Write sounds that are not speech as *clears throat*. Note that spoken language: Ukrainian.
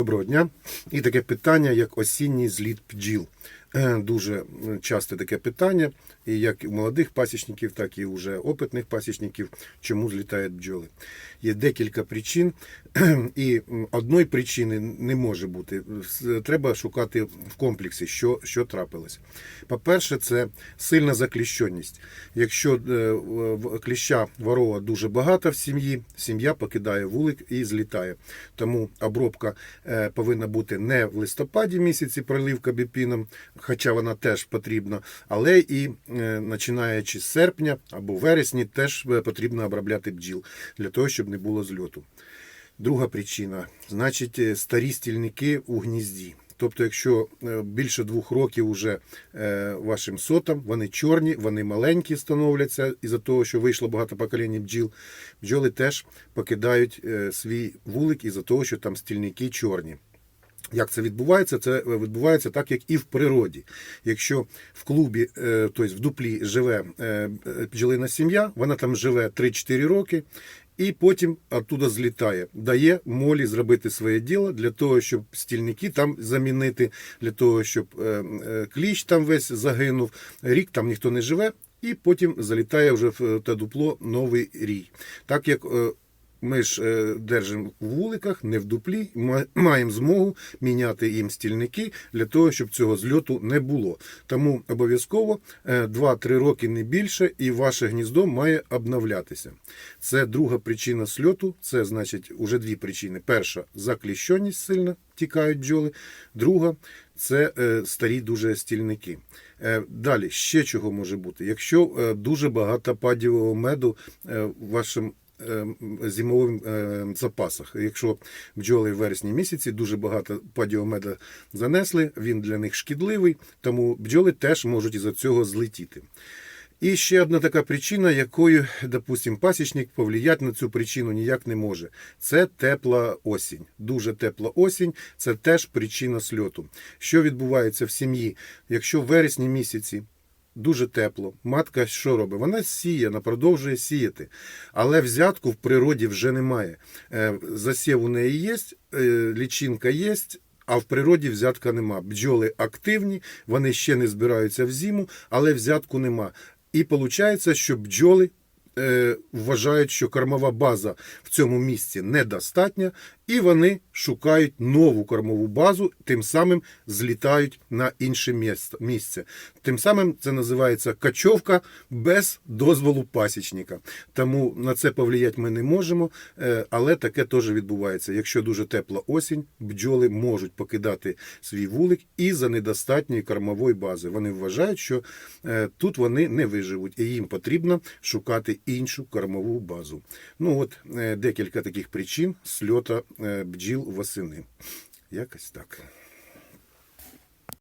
Доброго дня. І таке питання, як осінній зліт бджіл. Е, Дуже часте таке питання, і як у молодих пасічників, так і вже опитних пасічників, чому злітають бджоли. Є декілька причин, *clears throat* і одної причини не може бути. Треба шукати в комплексі, що, що трапилось. По-перше, це сильна закліщеність. Якщо е, кліща ворова дуже багато в сім'ї, сім'я покидає вулик і злітає. Тому обробка е, повинна бути не в листопаді місяці проливка біпіном, хоча вона теж потрібна, але і е, починаючи з серпня або вересні теж е, потрібно обробляти бджіл для того, щоб не було зльоту. Друга причина значить е, старі стільники у гнізді. Тобто, якщо більше двох років уже вашим сотам, вони чорні, вони маленькі становляться із-за того, що вийшло багато поколінь бджіл, бджоли теж покидають свій вулик із-за того, що там стільники чорні. Як це відбувається? Це відбувається так, як і в природі. Якщо в клубі, е, тобто в дуплі живе е, бджолина сім'я, вона там живе 3-4 роки, і потім оттуда злітає, дає молі зробити своє діло для того, щоб стільники там замінити, для того, щоб е, е, кліщ там весь загинув, рік там ніхто не живе, і потім залітає вже в те дупло новий рій. Так як е, ми ж е, держимо в вуликах, не в дуплі, ма- маємо змогу міняти їм стільники для того, щоб цього зльоту не було. Тому обов'язково е, 2-3 роки не більше, і ваше гніздо має обновлятися. Це друга причина сльоту. Це значить уже дві причини: перша закліщеність сильно тікають бджоли. Друга це е, старі дуже стільники. Е, Далі ще чого може бути. Якщо е, дуже багато падівого меду е, в вашому е, зимовим е, запасах. Якщо бджоли в вересні місяці дуже багато падіомеда занесли, він для них шкідливий, тому бджоли теж можуть із-за цього злетіти. І ще одна така причина, якою, допустим, пасічник повлияти на цю причину ніяк не може. Це тепла осінь. Дуже тепла осінь це теж причина сльоту. Що відбувається в сім'ї? Якщо в вересні місяці дуже тепло. Матка що робить? Вона сіє, вона продовжує сіяти. Але взятку в природі вже немає. Е, Засів у неї є, е, лічинка є. А в природі взятка нема. Бджоли активні, вони ще не збираються в зиму, але взятку нема. І виходить, що бджоли е, вважають, що кормова база в цьому місці недостатня, і вони шукають нову кормову базу, тим самим злітають на інше місце. Тим самим це називається качовка без дозволу пасічника. Тому на це повлияти ми не можемо, е, але таке теж відбувається. Якщо дуже тепла осінь, бджоли можуть покидати свій вулик і за недостатньої кормової бази. Вони вважають, що е, тут вони не виживуть, і їм потрібно шукати іншу кормову базу. Ну от е, декілька таких причин сльота бджіл восени. Якось так.